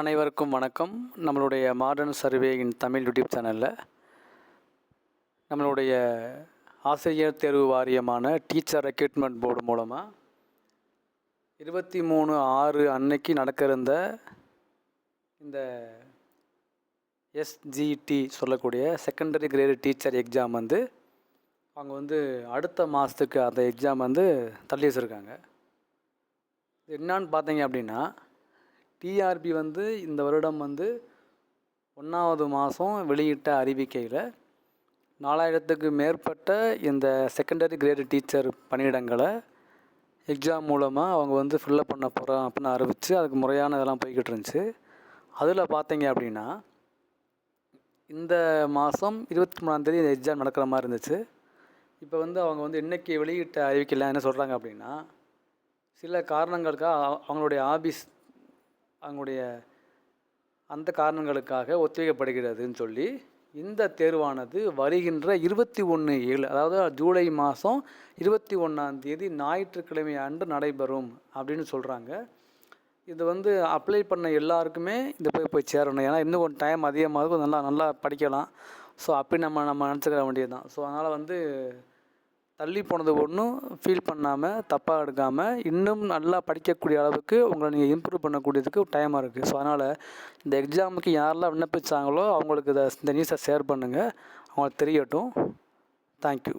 அனைவருக்கும் வணக்கம். நம்மளுடைய modern survey in Tamil YouTube சேனலில் நம்மளுடைய ஆசிரியர் தேர்வு வாரியமான டீச்சர் ரெக்ரூட்மெண்ட் போர்டு மூலமாக இருபத்தி மூணு ஆறு அன்னைக்கு நடக்க இருந்த இந்த எஸ்ஜிடி சொல்லக்கூடிய செகண்டரி கிரேடு டீச்சர் எக்ஸாம் வந்து அவங்க வந்து அடுத்த மாதத்துக்கு அந்த எக்ஸாம் வந்து தள்ளி வச்சுருக்காங்க. இது என்னான்னு பார்த்தீங்க அப்படின்னா டிஆர்பி வந்து இந்த வருடம் வந்து ஒன்றாவது மாதம் வெளியிட்ட அறிவிக்கையில் நாலாயிரத்துக்கு மேற்பட்ட இந்த செகண்டரி கிரேடு டீச்சர் பணியிடங்களை எக்ஸாம் மூலமாக அவங்க வந்து ஃபில்லப் பண்ண போகிறோம் அப்படின்னு அறிவித்து அதுக்கு முறையான இதெல்லாம் போய்கிட்டு இருந்துச்சு. அதில் பார்த்தீங்க அப்படின்னா இந்த மாதம் இருபத்தி மூணாந்தேதி இந்த எக்ஸாம் நடக்கிற மாதிரி இருந்துச்சு. இப்போ வந்து அவங்க வந்து இன்றைக்கி வெளியிட்ட அறிவிக்கையில் என்ன சொல்கிறாங்க அப்படின்னா சில காரணங்களுக்காக அவங்களுடைய ஆபீஸ் அவங்களுடைய அந்த காரணங்களுக்காக ஒத்திவைக்கப்படுகிறதுன்னு சொல்லி இந்த தேர்வானது வருகின்ற இருபத்தி ஒன்று ஏழு அதாவது ஜூலை மாதம் இருபத்தி ஒன்றாம் தேதி ஞாயிற்றுக்கிழமை அன்று நடைபெறும் அப்படின்னு சொல்கிறாங்க இது வந்து அப்ளை பண்ண எல்லாருக்குமே இந்த போய் போய் சேரணும். ஏன்னா இன்னும் கொஞ்சம் டைம் அதிகமாக நல்லா நல்லா படிக்கலாம். ஸோ அப்படி நம்ம நம்ம நினச்சிக்கிற வேண்டியது தான் ஸோ அதனால் வந்து தள்ளி போனது ஒன்றும் ஃபீல் பண்ணாமல் தப்பாக எடுக்காமல் இன்னும் நல்லா படிக்கக்கூடிய அளவுக்கு உங்களை நீங்கள் இம்ப்ரூவ் பண்ணக்கூடியதுக்கு டைமாக இருக்குது ஸோ அதனால் இந்த எக்ஸாமுக்கு யாரெல்லாம் விண்ணப்பிச்சாங்களோ அவங்களுக்கு இதை இந்த நியூஸை ஷேர் பண்ணுங்கள் அவங்களுக்கு தெரியட்டும். தேங்க்யூ